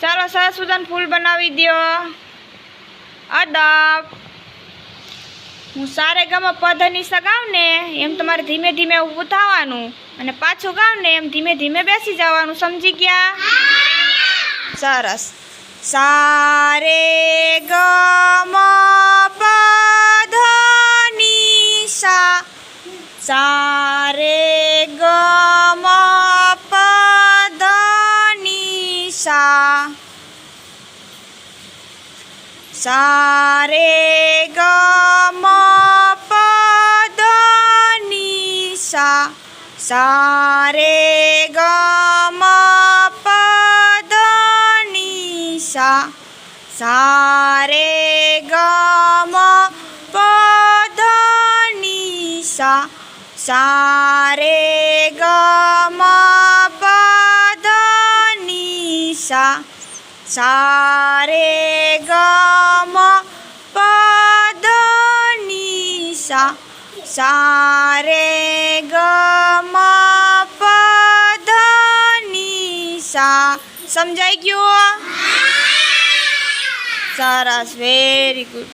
ચાલો સાસુદાન ફૂલ બનાવી દ્યો. અદબ. હું સારે ગમે પધનિશા ગાવને એમ તમારે ધીમે ધીમે ઊભું અને પાછું ગાવને, એમ ધીમે ધીમે બેસી જવાનું, સમજી ગયા? સરસ. સારે ગમ પધની સા, સારે sa sa re ma pa da ni sa sa re ma pa da ni sa sa re ma pa da ni sa sa સારે ગમ પધની સા સારે ગમ પધની સા સમજાઈ ગયું સરસ વેરી ગુડ